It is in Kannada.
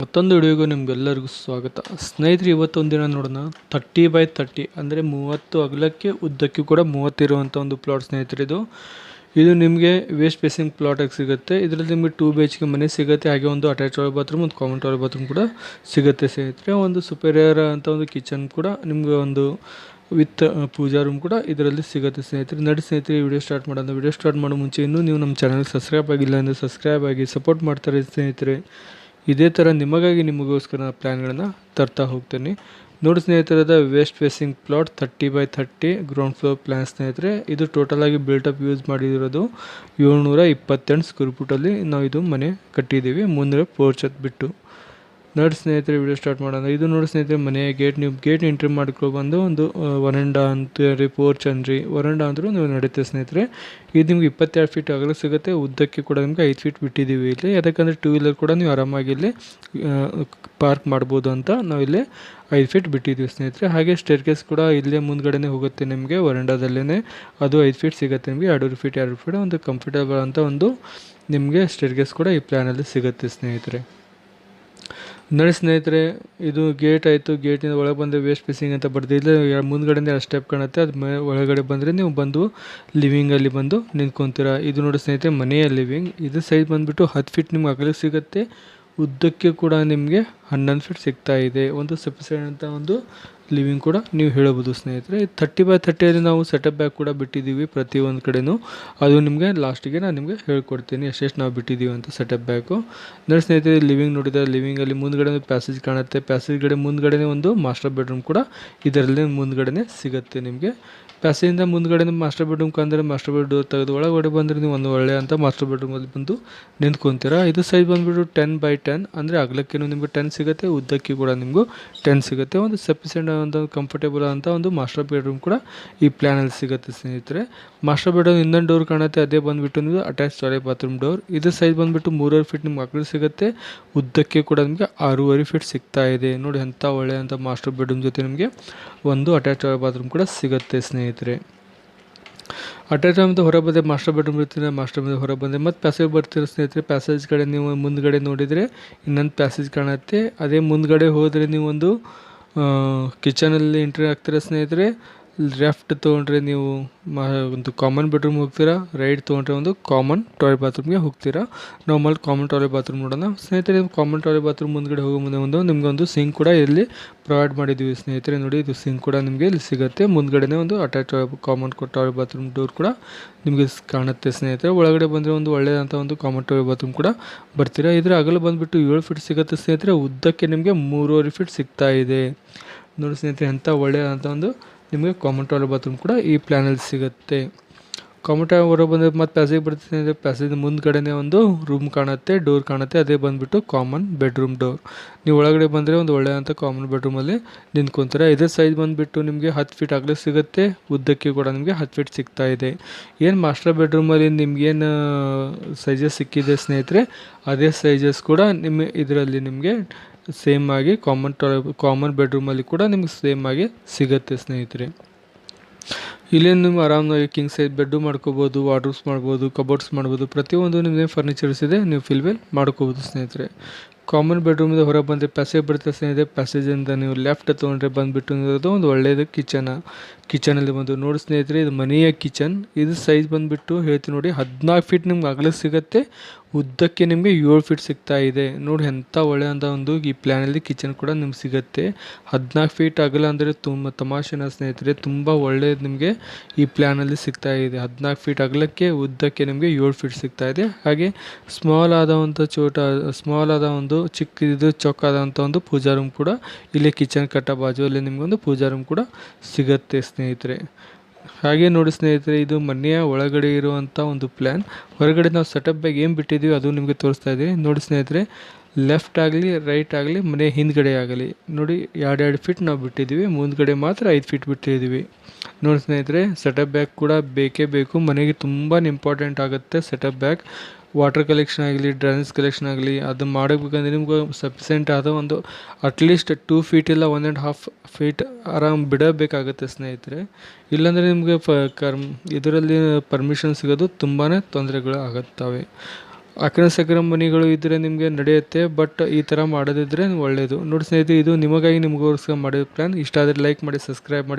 ಮತ್ತೊಂದು ವಿಡಿಯೋಗೂ ನಿಮಗೆಲ್ಲರಿಗೂ ಸ್ವಾಗತ. ಸ್ನೇಹಿತರೆ ಇವತ್ತೊಂದು ದಿನ ನೋಡೋಣ ತರ್ಟಿ ಬೈ ತರ್ಟಿ ಅಂದರೆ ಮೂವತ್ತು ಅಗಲಕ್ಕೆ ಉದ್ದಕ್ಕೆ ಕೂಡ ಮೂವತ್ತಿರುವಂಥ ಒಂದು ಪ್ಲಾಟ್ ಸ್ನೇಹಿತರೆ ಇದು. ಇದು ನಿಮಗೆ ವೇಸ್ಟ್ ಬೇಸಿಂಗ್ ಪ್ಲಾಟಾಗಿ ಸಿಗುತ್ತೆ. ಇದರಲ್ಲಿ ನಿಮಗೆ ಟೂ ಬಿ ಎಚ್ ಕೆ ಮನೆ ಸಿಗುತ್ತೆ, ಹಾಗೆ ಒಂದು ಅಟ್ಯಾಚ್ ಟಾಯ್ಲೆಟ್ ಬಾತ್ರೂಮ್ ಒಂದು ಕಾಮನ್ ಟಾಯ್ಲೆಟ್ ಬಾತ್ರೂಮ್ ಕೂಡ ಸಿಗುತ್ತೆ ಸ್ನೇಹಿತರೆ. ಒಂದು ಸುಪೀರಿಯರ್ ಅಂತ ಒಂದು ಕಿಚನ್ ಕೂಡ ನಿಮಗೆ ಒಂದು ವಿತ್ ಪೂಜಾ ರೂಮ್ ಕೂಡ ಇದರಲ್ಲಿ ಸಿಗುತ್ತೆ ಸ್ನೇಹಿತರೆ. ನಡಿ ಸ್ನೇಹಿತರೆ ವಿಡಿಯೋ ಸ್ಟಾರ್ಟ್ ಮಾಡೋಣ. ವಿಡಿಯೋ ಸ್ಟಾರ್ಟ್ ಮಾಡೋ ಮುಂಚೆ ಇನ್ನೂ ನೀವು ನಮ್ಮ ಚಾನಲ್ ಸಬ್ಸ್ಕ್ರೈಬ್ ಆಗಿಲ್ಲ ಅಂದರೆ ಸಬ್ಸ್ಕ್ರೈಬ್ ಆಗಿ ಸಪೋರ್ಟ್ ಮಾಡ್ತಾರೆ ಸ್ನೇಹಿತರೆ. ಇದೇ ಥರ ನಿಮಗಾಗಿ ನಿಮಗೋಸ್ಕರ ಪ್ಲ್ಯಾನ್ಗಳನ್ನು ತರ್ತಾ ಹೋಗ್ತೀನಿ. ನೋಡಿ ಸ್ನೇಹಿತರದ west facing plot thirty by thirty ground floor plan ಸ್ನೇಹಿತರೆ, ಇದು ಟೋಟಲ್ ಆಗಿ ಬಿಲ್ಟಪ್ ಯೂಸ್ ಮಾಡಿರೋದು ಏಳ್ನೂರ ಇಪ್ಪತ್ತೆಂಟು ಸ್ಕ್ವೇರ್ ಫುಟಲ್ಲಿ ನಾವು ಇದು ಮನೆ ಕಟ್ಟಿದ್ದೀವಿ. ಮುಂದೆ ಪೋರ್ಚ್ ಬಿಟ್ಟು. ನೋಡಿ ಸ್ನೇಹಿತರೆ ವಿಡಿಯೋ ಸ್ಟಾರ್ಟ್ ಮಾಡೋಣ. ಇದು ನೋಡಿ ಸ್ನೇಹಿತರೆ ಮನೆಯ ಗೇಟ್ ನೀವು ಗೇಟ್ ಎಂಟ್ರಿ ಮಾಡ್ಕೊಂಡು ಬಂದು ಒಂದು ವರಂಡಾ ಅಂತೀರಿ ಪೋರ್ಚ್ ಅನ್ರಿ ವರಂಡ ಅಂದರೂ ನೀವು ನಡೀತೆ ಸ್ನೇಹಿತರೆ. ಇದು ನಿಮ್ಗೆ ಇಪ್ಪತ್ತೆರಡು ಫೀಟ್ ಅಗಲ ಸಿಗುತ್ತೆ. ಉದ್ದಕ್ಕೆ ಕೂಡ ನಿಮ್ಗೆ ಐದು ಫೀಟ್ ಬಿಟ್ಟಿದ್ದೀವಿ ಇಲ್ಲಿ. ಯಾಕಂದರೆ ಟೂ ವೀಲರ್ ಕೂಡ ನೀವು ಆರಾಮಾಗಿ ಇಲ್ಲಿ ಪಾರ್ಕ್ ಮಾಡ್ಬೋದು ಅಂತ ನಾವು ಇಲ್ಲಿ ಐದು ಫೀಟ್ ಬಿಟ್ಟಿದ್ದೀವಿ ಸ್ನೇಹಿತರೆ. ಹಾಗೆ ಸ್ಟೇರ್ ಕೇಸ್ ಕೂಡ ಇಲ್ಲೇ ಮುಂದ್ಗಡೆನೇ ಹೋಗುತ್ತೆ ನಿಮಗೆ ವರಂಡಾದಲ್ಲೇ ಅದು ಐದು ಫೀಟ್ ಸಿಗುತ್ತೆ ನಿಮಗೆ ಎರಡೂರು ಫೀಟ್ ಎರಡು ಫೀಟ್ ಒಂದು ಕಂಫರ್ಟೇಬಲ್ ಅಂತ ಒಂದು ನಿಮಗೆ ಸ್ಟೇರ್ ಕೇಸ್ ಕೂಡ ಈ ಪ್ಲ್ಯಾನಲ್ಲಿ ಸಿಗುತ್ತೆ ಸ್ನೇಹಿತರೆ. ನೋಡಿ ಸ್ನೇಹಿತರೆ, ಇದು ಗೇಟ್ ಆಯಿತು. ಗೇಟಿಂದ ಒಳಗೆ ಬಂದರೆ ವೇಸ್ಟ್ ಪೀಸಿಂಗ್ ಅಂತ ಬರ್ತಿದ್ದೆ ಮುಂದ್ಗಡೆಯಿಂದ ಎರಡು ಸ್ಟೆಪ್ ಕಾಣುತ್ತೆ. ಅದು ಮೇ ಒಳಗಡೆ ಬಂದರೆ ನೀವು ಬಂದು ಲಿವಿಂಗಲ್ಲಿ ಬಂದು ನಿಂತ್ಕೊತೀರಾ. ಇದು ನೋಡಿ ಸ್ನೇಹಿತರೆ, ಮನೆಯ ಲಿವಿಂಗ್ ಇದು ಸೈಜ್ ಬಂದುಬಿಟ್ಟು ಹತ್ತು ಫೀಟ್ ನಿಮ್ಗೆ ಅಗಲಕ್ಕೆ ಸಿಗುತ್ತೆ. ಉದ್ದಕ್ಕೆ ಕೂಡ ನಿಮಗೆ ಹನ್ನೊಂದು ಫೀಟ್ ಸಿಗ್ತಾ ಇದೆ. ಒಂದು ಸಫಿಸಿಯೆಂಟ್ ಅಂತ ಒಂದು ಲಿವಿಂಗ್ ಕೂಡ ನೀವು ಹೇಳಬಹುದು, ಸ್ನೇಹಿತರೆ. ತರ್ಟಿ ಬೈ ತರ್ಟಿಯಲ್ಲಿ ನಾವು ಸೆಟಪ್ ಬ್ಯಾಗ್ ಕೂಡ ಬಿಟ್ಟಿದ್ದೀವಿ ಪ್ರತಿಯೊಂದು ಕಡೆನೂ. ಅದು ನಿಮಗೆ ಲಾಸ್ಟಿಗೆ ನಾನು ನಿಮಗೆ ಹೇಳ್ಕೊಡ್ತೀನಿ ಎಷ್ಟೆಷ್ಟು ನಾವು ಬಿಟ್ಟಿದ್ದೀವಿ ಅಂತ ಸೆಟಪ್ ಬ್ಯಾಗು ನೋಡಿ ಸ್ನೇಹಿತರೆ ಲಿವಿಂಗ್ ನೋಡಿದರೆ ಲಿವಿಂಗಲ್ಲಿ ಮುಂದ್ಗಡೆ ಪ್ಯಾಸೇಜ್ ಕಾಣುತ್ತೆ. ಪ್ಯಾಸೇಜ್ ಕಡೆ ಮುಂದ್ಗಡೆ ಒಂದು ಮಾಸ್ಟರ್ ಬೆಡ್ರೂಮ್ ಕೂಡ ಇದರಲ್ಲಿ ಮುಂದ್ಗಡೆ ಸಿಗುತ್ತೆ ನಿಮಗೆ. ಪ್ಯಾಸೇಜಿಂದ ಮುಂದ್ಗಡೆ ಮಾಸ್ಟರ್ ಬೆಡ್ರೂಮ್ ಕಂದರೆ ಮಾಸ್ಟರ್ ಬೆಡ್ ತೆಗೆದು ಒಳಗಡೆ ಬಂದರೆ ನೀವು ಒಂದು ಒಳ್ಳೆ ಅಂತ ಮಾಸ್ಟರ್ ಬೆಡ್ರೂಮಲ್ಲಿ ಬಂದು ನಿಂತ್ಕೊತೀರಾ. ಇದು ಸೈಜ್ ಬಂದುಬಿಟ್ಟು ಟೆನ್ ಬೈ ಟೆನ್ ಅಂದರೆ ಅಗಲಕ್ಕೇನು ನಿಮಗೆ ಟೆನ್ ಸಿಗುತ್ತೆ, ಉದ್ದಕ್ಕೆ ಕೂಡ ನಿಮಗೂ ಟೆನ್ ಸಿಗುತ್ತೆ. ಒಂದು ಸಫಿಸೆಂಟ್ ಒಂದು ಕಂಫರ್ಟೇಬಲ್ ಅಂತ ಒಂದು ಮಾಸ್ಟರ್ ಬೆಡ್ರೂಮ್ ಕೂಡ ಈ ಪ್ಲ್ಯಾನಲ್ಲಿ ಸಿಗುತ್ತೆ ಸ್ನೇಹಿತರೆ. ಮಾಸ್ಟರ್ ಬೆಡ್ರೂಮ್ ಇನ್ನೊಂದು ಡೋರ್ ಕಾಣುತ್ತೆ, ಅದೇ ಬಂದುಬಿಟ್ಟು ನಿಮಗೆ ಅಟ್ಯಾಚ್ ಟಾಯ್ಲೆಟ್ ಬಾತ್ರೂಮ್ ಡೋರ್ ಇದು ಸೈಜ್ ಬಂದುಬಿಟ್ಟು ಮೂರುವರೆ ಫೀಟ್ ನಿಮ್ಗೆ ಅಗಲ ಸಿಗುತ್ತೆ. ಉದ್ದಕ್ಕೆ ಕೂಡ ನಿಮಗೆ ಆರೂವರೆ ಫೀಟ್ ಸಿಗ್ತಾ ಇದೆ. ನೋಡಿ ಅಂಥ ಒಳ್ಳೆ ಅಂತ ಮಾಸ್ಟರ್ ಬೆಡ್ರೂಮ್ ಜೊತೆ ನಿಮಗೆ ಒಂದು ಅಟ್ಯಾಚ್ ಟಾಯ್ಲೆಟ್ ಬಾತ್ರೂಮ್ ಕೂಡ ಸಿಗುತ್ತೆ ಸ್ನೇಹಿತರೆ. ಅಟ್ಯಾಚ್ ಅಂತ ಹೊರ ಬಂದೆ ಮಾಸ್ಟರ್ ಬೆಡ್ರೂಮ್ ಇರ್ತೀನಿ ಮಾಸ್ಟರ್ ಬೆಡ್ರೂಮ್ ಹೊರ ಬಂದೆ ಮತ್ತು ಪ್ಯಾಸೇಜ್ ಬರ್ತೀರ ಸ್ನೇಹಿತರೆ. ಪ್ಯಾಸೇಜ್ ಕಡೆ ನೀವು ಮುಂದ್ಗಡೆ ನೋಡಿದರೆ ಇನ್ನೊಂದು ಪ್ಯಾಸೇಜ್ ಕಾಣುತ್ತೆ. ಅದೇ ಮುಂದ್ಗಡೆ ಹೋದರೆ ನೀವೊಂದು ಕಿಚನಲ್ಲಿ ಎಂಟ್ರಿ ಆಗ್ತಿರೋ ಸ್ನೇಹಿತರೆ? ಲೆಫ್ಟ್ ತೊಗೊಂಡ್ರೆ ನೀವು ಮ, ಒಂದು ಕಾಮನ್ ಬೆಡ್ರೂಮ್ ಹೋಗ್ತೀರಾ ರೈಟ್ ತೊಗೊಂಡ್ರೆ ಒಂದು ಕಾಮನ್ ಟಾಯ್ಲೆಟ್ ಬಾತ್ರೂಮ್ಗೆ ಹೋಗ್ತೀರಾ. ನಾರ್ಮಲ್ ಕಾಮನ್ ಟಾಯ್ಲೆಟ್ ಬಾತ್ರೂಮ್ ನೋಡೋಣ. ಸ್ನೇಹಿತರೆ ಕಾಮನ್ ಟಾಯ್ಲೆಟ್ ಬಾತ್ರೂಮ್ ಮುಂದ್ಗಡೆ ಹೋಗೋ ಮುಂದೆ ಒಂದು ನಿಮ್ಗೆ ಒಂದು ಸಿಂಕ್ ಕೂಡ ಇಲ್ಲಿ ಪ್ರೊವೈಡ್ ಮಾಡಿದ್ದೀವಿ. ಸ್ನೇಹಿತರೆ, ನೋಡಿ, ಇದು ಸಿಂಕ್ ಕೂಡ ನಿಮಗೆ ಇಲ್ಲಿ ಸಿಗುತ್ತೆ. ಮುಂದ್ಗಡೆನೇ ಒಂದು attach common toilet bathroom door ಕೂಡ ನಿಮಗೆ ಕಾಣುತ್ತೆ ಸ್ನೇಹಿತರೆ. ಒಳಗಡೆ ಬಂದರೆ ಒಂದು ಒಳ್ಳೆಯದಂಥ ಒಂದು ಕಾಮನ್ ಟಾಯ್ಲೆಟ್ ಬಾತ್ರೂಮ್ ಕೂಡ ಬರ್ತೀರಾ. ಇದರ ಅಗಲ ಬಂದುಬಿಟ್ಟು ಏಳು ಫೀಟ್ ಸಿಗುತ್ತೆ ಸ್ನೇಹಿತರೆ. ಉದ್ದಕ್ಕೆ ನಿಮಗೆ ಮೂರುವರೆ ಫೀಟ್ ಸಿಗ್ತಾ ಇದೆ. ನೋಡಿ ಸ್ನೇಹಿತರೆ ಎಂಥ ಒಳ್ಳೆಯದಂಥ ಒಂದು ನಿಮಗೆ ಕಾಮನ್ ಟಾಯ್ಲೆಟ್ ಬಾತ್ರೂಮ್ ಕೂಡ ಈ ಪ್ಲ್ಯಾನಲ್ಲಿ ಸಿಗುತ್ತೆ. ಕಾಮಟ ಹೊರ ಬಂದರೆ ಮತ್ತು ಪ್ಯಾಸೇಜ್ ಬರ್ತೀನಿ ಅಂದರೆ ಪ್ಯಾಸೇಜ್ ಮುಂದ್ಗಡೆನೇ ಒಂದು ರೂಮ್ ಕಾಣುತ್ತೆ ಡೋರ್ ಕಾಣುತ್ತೆ, ಅದೇ ಬಂದುಬಿಟ್ಟು ಕಾಮನ್ ಬೆಡ್ರೂಮ್ ಡೋರ್ ನೀವು ಒಳಗಡೆ ಬಂದರೆ ಒಂದು ಒಳ್ಳೆಯಂಥ ಕಾಮನ್ ಬೆಡ್ರೂಮಲ್ಲಿ ನಿಂತ್ಕೊತಾರೆ. ಇದೇ ಸೈಜ್ ಬಂದುಬಿಟ್ಟು ನಿಮಗೆ ಹತ್ತು ಫೀಟ್ ಆಗಲೇ ಸಿಗುತ್ತೆ, ಉದ್ದಕ್ಕೆ ಕೂಡ ನಿಮಗೆ ಹತ್ತು ಫೀಟ್ ಸಿಗ್ತಾ ಇದೆ. ಏನು ಮಾಸ್ಟರ್ ಬೆಡ್ರೂಮಲ್ಲಿ ನಿಮಗೇನು ಸೈಜಸ್ ಸಿಕ್ಕಿದೆ ಸ್ನೇಹಿತರೆ, ಅದೇ ಸೈಜಸ್ ಕೂಡ ನಿಮ್ಮ ಇದರಲ್ಲಿ ನಿಮಗೆ ಸೇಮ್ ಆಗಿ ಕಾಮನ್ ಟಾಯ್ ಕಾಮನ್ ಬೆಡ್ರೂಮಲ್ಲಿ ಕೂಡ ನಿಮ್ಗೆ ಸೇಮ್ ಆಗಿ ಸಿಗುತ್ತೆ ಸ್ನೇಹಿತರೆ. ಇಲ್ಲೇ ನೀವು ಆರಾಮಾಗಿ ಕಿಂಗ್ ಸೈಜ್ ಬೆಡ್ಡು ಮಾಡ್ಕೋಬೋದು ವಾರ್ಡ್ರೂಮ್ಸ್ ಮಾಡ್ಬೋದು ಕಬೋರ್ಡ್ಸ್ ಮಾಡ್ಬೋದು, ಪ್ರತಿಯೊಂದು ನಿಮ್ಮದೇ ಫರ್ನಿಚರ್ಸ್ ಇದೆ, ನೀವು ಫಿಲ್ವೆಲ್ ಮಾಡ್ಕೋಬೋದು ಸ್ನೇಹಿತರೆ. ಕಾಮನ್ ಬೆಡ್ರೂಮಿಂದ ಹೊರಗೆ ಬಂದರೆ ಪ್ಯಾಸೇಜ್ ಬರುತ್ತೆ ಸ್ನೇಹಿತರೆ. ಪ್ಯಾಸೇಜಿಂದ ನೀವು ಲೆಫ್ಟ್ ತೊಗೊಂಡ್ರೆ ಬಂದುಬಿಟ್ಟು ಒಂದು ಒಳ್ಳೆಯದು ಕಿಚನ ಕಿಚನಲ್ಲಿ ಬಂದು ನೋಡಿ ಸ್ನೇಹಿತರೆ, ಇದು ಮನೆಯ ಕಿಚನ್. ಇದು ಸೈಜ್ ಬಂದುಬಿಟ್ಟು ಹೇಳ್ತೀನಿ ನೋಡಿ, ಹದಿನಾಲ್ಕು ಫೀಟ್ ನಿಮ್ಗೆ ಅಗಲ ಸಿಗುತ್ತೆ, ಉದ್ದಕ್ಕೆ ನಿಮಗೆ ಏಳು ಫೀಟ್ ಸಿಗ್ತಾ ಇದೆ. ನೋಡಿ ಎಂಥ ಒಳ್ಳೆಯಂಥ ಒಂದು ಈ ಪ್ಲ್ಯಾನಲ್ಲಿ ಕಿಚನ್ ಕೂಡ ನಿಮ್ಗೆ ಸಿಗುತ್ತೆ. ಹದಿನಾಲ್ಕು ಫೀಟ್ ಅಗಲ ಅಂದರೆ ತುಂಬ ತಮಾಷೆನ ಸ್ನೇಹಿತರೆ, ತುಂಬ ಒಳ್ಳೆಯದು ನಿಮಗೆ ಈ ಪ್ಲ್ಯಾನಲ್ಲಿ ಸಿಗ್ತಾ ಇದೆ. ಹದಿನಾಲ್ಕು ಫೀಟ್ ಅಗಲಕ್ಕೆ, ಉದ್ದಕ್ಕೆ ನಿಮಗೆ ಏಳು ಫೀಟ್ ಸಿಗ್ತಾ ಇದೆ. ಹಾಗೆ ಸ್ಮಾಲ್ ಆದಂಥ ಚೋಟ ಸ್ಮಾಲ್ ಆದ ಒಂದು ಚಿಕ್ಕ ಇದು ಚೊಕ್ಕಾದಂಥ ಒಂದು ಪೂಜಾ ರೂಮ್ ಕೂಡ ಇಲ್ಲಿ ಕಿಚನ್ ಕಟ್ಟ ಬಾಜುವಲ್ಲಿ ನಿಮಗೊಂದು ಪೂಜಾ ರೂಮ್ ಕೂಡ ಸಿಗುತ್ತೆ ಸ್ನೇಹಿತರೆ. ಹಾಗೆ ನೋಡಿ ಸ್ನೇಹಿತರೆ, ಇದು ಮನೆಯ ಒಳಗಡೆ ಇರುವಂಥ ಒಂದು ಪ್ಲ್ಯಾನ್ ಹೊರಗಡೆ ನಾವು ಸೆಟಪ್ ಬ್ಯಾಗ್ ಏನು ಬಿಟ್ಟಿದ್ದೀವಿ ಅದು ನಿಮಗೆ ತೋರಿಸ್ತಾ ಇದ್ದೀವಿ ನೋಡಿ ಸ್ನೇಹಿತರೆ ಲೆಫ್ಟ್ ಆಗಲಿ ರೈಟ್ ಆಗಲಿ, ಮನೆ ಹಿಂದ್ಗಡೆ ಆಗಲಿ. ನೋಡಿ ಎರಡು ಎರಡು ಫೀಟ್ ನಾವು ಬಿಟ್ಟಿದ್ದೀವಿ ಮುಂದ್ಗಡೆ ಮಾತ್ರ ಐದು ಫೀಟ್ ಬಿಟ್ಟಿದ್ದೀವಿ ನೋಡಿ ಸ್ನೇಹಿತರೆ ಸೆಟಪ್ ಬ್ಯಾಗ್ ಕೂಡ ಬೇಕೇ ಬೇಕು. ಮನೆಗೆ ತುಂಬಾ ಇಂಪಾರ್ಟೆಂಟ್ ಆಗುತ್ತೆ ಸೆಟಪ್ ಬ್ಯಾಗ್ ವಾಟರ್ ಕಲೆಕ್ಷನ್ ಆಗಲಿ ಡ್ರೈನೇಜ್ ಕಲೆಕ್ಷನ್ ಆಗಲಿ, ಅದು ಮಾಡಬೇಕಂದ್ರೆ ನಿಮ್ಗೆ ಸಫಿಸೆಂಟ್ ಆದ ಒಂದು ಅಟ್ಲೀಸ್ಟ್ ಟೂ ಫೀಟ್ ಇಲ್ಲ ಒನ್ ಆ್ಯಂಡ್ ಹಾಫ್ ಫೀಟ್ ಆರಾಮ್ ಬಿಡಬೇಕಾಗುತ್ತೆ ಸ್ನೇಹಿತರೆ. ಇಲ್ಲಾಂದರೆ ನಿಮಗೆ ಪ ಕರ್ಮ್ ಇದರಲ್ಲಿ ಪರ್ಮಿಷನ್ ಸಿಗೋದು ತುಂಬಾ ತೊಂದರೆಗಳು ಆಗುತ್ತವೆ ಅಕ್ರಮ ಸಕ್ರಮ ಮನೆಗಳು ಇದ್ದರೆ ನಿಮಗೆ ನಡೆಯುತ್ತೆ ಬಟ್ ಈ ಥರ ಮಾಡೋದಿದ್ರೆ ಒಳ್ಳೆಯದು ನೋಡಿ ಸ್ನೇಹಿತರೆ, ಇದು ನಿಮಗಾಗಿ ನಿಮಗೋಸ್ಕರ ಮಾಡಿದ ಪ್ಲ್ಯಾನ್ ಇಷ್ಟ ಆದರೆ ಲೈಕ್ ಮಾಡಿ ಸಬ್ಸ್ಕ್ರೈಬ್ ಮಾಡಿ.